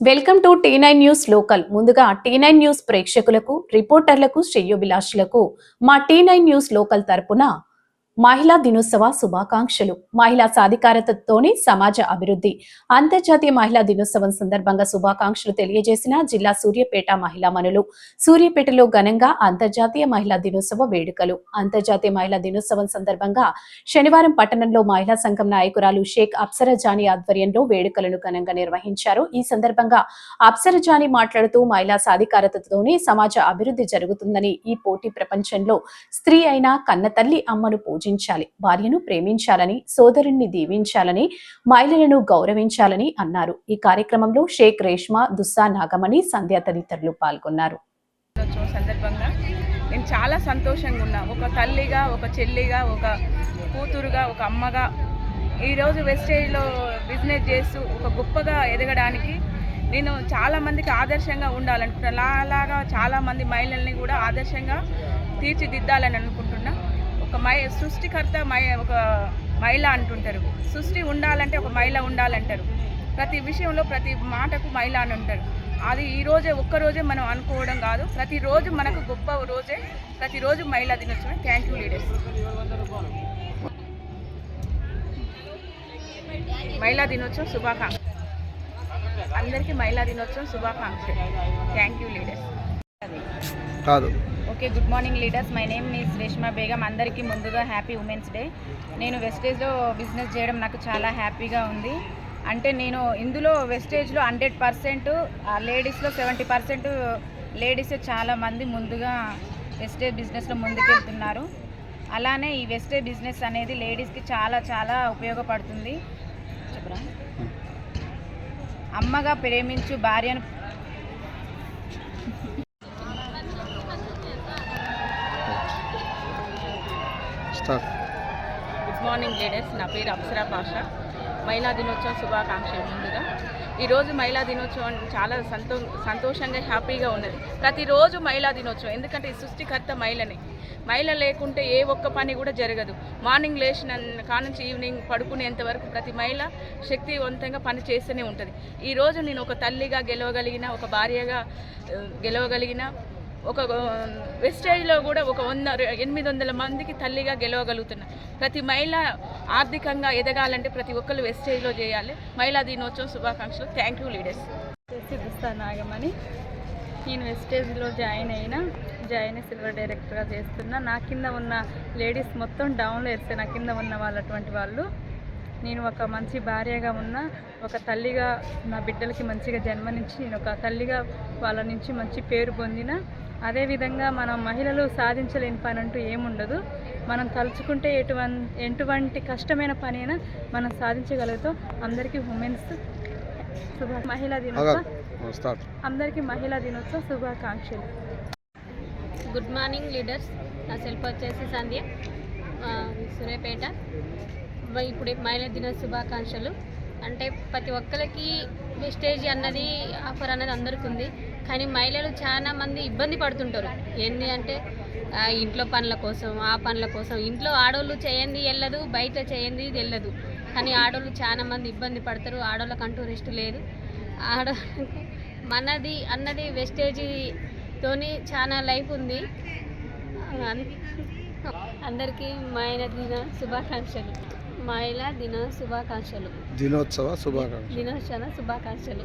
Welcome to T nine news local. ముందుగా T nine news ప్రేక్షకులకు రిపోర్టర్లకు శ్రేయోభిలాషులకు మా టీ నైన్ న్యూస్ లోకల్ తరపున మహిళా దినోత్సవ శుభాకాంక్షలు. మహిళా సాధికారతతోనే సమాజ అభివృద్ధి. అంతర్జాతీయ మహిళా దినోత్సవం సందర్భంగా శుభాకాంక్షలు తెలియజేసిన జిల్లా సూర్యపేట మహిళా మనులు. సూర్యపేటలో ఘనంగా అంతర్జాతీయ మహిళా దినోత్సవ వేడుకలు. అంతర్జాతీయ మహిళా దినోత్సవం సందర్భంగా శనివారం పట్టణంలో మహిళా సంఘం నాయకురాలు షేక్ అప్సరజాని ఆధ్వర్యంలో వేడుకలను ఘనంగా నిర్వహించారు. ఈ సందర్భంగా అప్సరజాని మాట్లాడుతూ మహిళా సాధికారతతోనే సమాజ అభివృద్ధి జరుగుతుందని ఈ పోటీ ప్రపంచంలో స్త్రీ అయిన కన్నతల్లి అమ్మను పూజ పూజించాలి. భార్యను ప్రేమించాలని సోదరుణ్ణి దీవించాలని మహిళలను గౌరవించాలని అన్నారు. ఈ కార్యక్రమంలో షేక్ రేష్మా దుస్సా నాగమణి సంధ్య తదితరులు పాల్గొన్నారు. సందర్భంగా నేను చాలా సంతోషంగా ఉన్నా. ఒక తల్లిగా ఒక చెల్లిగా ఒక కూతురుగా ఒక అమ్మగా ఈరోజు వెస్టేజ్లో బిజినెస్ చేస్తూ ఒక గొప్పగా ఎదగడానికి నేను చాలామందికి ఆదర్శంగా ఉండాలనుకుంటున్నాను అలాగా చాలామంది మహిళల్ని కూడా ఆదర్శంగా తీర్చిదిద్దాలని అనుకుంటున్నాను మహి సృష్టికర్త మహి ఒక మహిళ అంటుంటారు. సృష్టి ఉండాలంటే ఒక మహిళ ఉండాలంటారు. ప్రతి విషయంలో ప్రతి మాటకు మహిళ అని ఉంటారు అది ఈ రోజే ఒక్క రోజే మనం అనుకోవడం కాదు. ప్రతిరోజు మనకు గొప్ప రోజే ప్రతిరోజు మహిళా దినోత్సవం. థ్యాంక్ యూ లీడర్స్ మహిళా దినోత్సవం శుభాకాంక్ష. అందరికీ మహిళా దినోత్సవం శుభాకాంక్ష థ్యాంక్ యూ లీడర్స్ కాదు. Okay good morning leaders my name మీస్ రేష్మా బేగం అందరికీ ముందుగా హ్యాపీ ఉమెన్స్ డే నేను వెస్టేజ్లో బిజినెస్ చేయడం నాకు చాలా హ్యాపీగా ఉంది. అంటే నేను ఇందులో వెస్టేజ్లో హండ్రెడ్ పర్సెంట్ లేడీస్లో సెవెంటీ పర్సెంట్ లేడీసే చాలా మంది ముందుగా వెస్టేజ్ బిజినెస్లో ముందుకెళ్తున్నారు. అలానే ఈ వెస్టేజ్ బిజినెస్ అనేది లేడీస్కి చాలా చాలా ఉపయోగపడుతుంది. అమ్మగా ప్రేమించు భార్యను స్టార్ట్ గుడ్ మార్నింగ్ లేడీస్ నా పేరు అప్సరా పాషా. మహిళా దినోత్సవం శుభాకాంక్షలు ముందుగా. ఈరోజు మహిళా దినోత్సవం చాలా సంతో సంతోషంగా హ్యాపీగా ఉన్నది. ప్రతిరోజు మహిళా దినోత్సవం. ఎందుకంటే ఈ సృష్టికర్త మహిళనే. మహిళ లేకుంటే ఏ ఒక్క పని కూడా జరగదు. మార్నింగ్ లేచిన కానుంచి ఈవినింగ్ పడుకునేంత వరకు ప్రతి మహిళ శక్తివంతంగా పని చేస్తూనే ఉంటుంది. ఈరోజు నేను ఒక తల్లిగా గెలవగలిగిన ఒక భార్యగా గెలవగలిగిన ఒక వెస్టేజ్లో కూడా ఒక వంద ఎనిమిది వందల మందికి తల్లిగా గెలవగలుగుతున్నా. ప్రతి మహిళ ఆర్థికంగా ఎదగాలంటే ప్రతి ఒక్కరు వెస్టేజ్లో చేయాలి. మహిళా దినోత్సవం శుభాకాంక్షలు. థ్యాంక్ యూ లీడర్స్ చేసి నాగమని నేను వెస్టేజ్లో జాయిన్ అయిన జాయిన్ అయి సిల్వర్ డైరెక్టర్గా చేస్తున్నా. నా కింద ఉన్న లేడీస్ మొత్తం డౌన్లో వేస్తే నా కింద ఉన్న వాళ్ళటువంటి వాళ్ళు. నేను ఒక మంచి భార్యగా ఉన్న ఒక తల్లిగా నా బిడ్డలకి మంచిగా జన్మనిచ్చి నేను ఒక తల్లిగా వాళ్ళ నుంచి మంచి పేరు పొందిన అదేవిధంగా మనం మహిళలు సాధించలేని పని అంటూ ఏముండదు. మనం తలుచుకుంటే ఎటువంటి ఎటువంటి కష్టమైన పని అయినా మనం సాధించగలుగుతాం. అందరికీ ఉమెన్స్ శుభ మహిళా దినోత్సవం అందరికీ మహిళా దినోత్సవ శుభాకాంక్షలు. Good morning leaders. నా సెల్ఫ్ వచ్చేసి సంధ్య. సూర్యాపేట. ఇప్పుడు మహిళా దిన శుభాకాంక్షలు. అంటే ప్రతి ఒక్కరికి వెస్టేజ్ అన్నది ఆఫర్ అన్నది అందరికీ ఉంది కానీ మహిళలు చాలా మంది ఇబ్బంది పడుతుంటారు. ఏంది అంటే ఇంట్లో పనుల కోసం ఆ పనుల కోసం. ఇంట్లో ఆడవాళ్ళు చేయండి వెళ్ళదు బయట చేయండి వెళ్ళదు. కానీ ఆడవాళ్ళు చాలా మంది ఇబ్బంది పడతారు. ఆడవాళ్ళకంటూ రెస్ట్ లేదు. ఆడ మనది అన్నది వెస్టేజీతోని చాలా లైఫ్ ఉంది. అందరికీ మహిళా దిన శుభాకాంక్షలు. మహిళా దిన శుభాకాంక్షలు. దినోత్సవ శుభాకాంక్షలు. దినోత్సవ శుభాకాంక్షలు.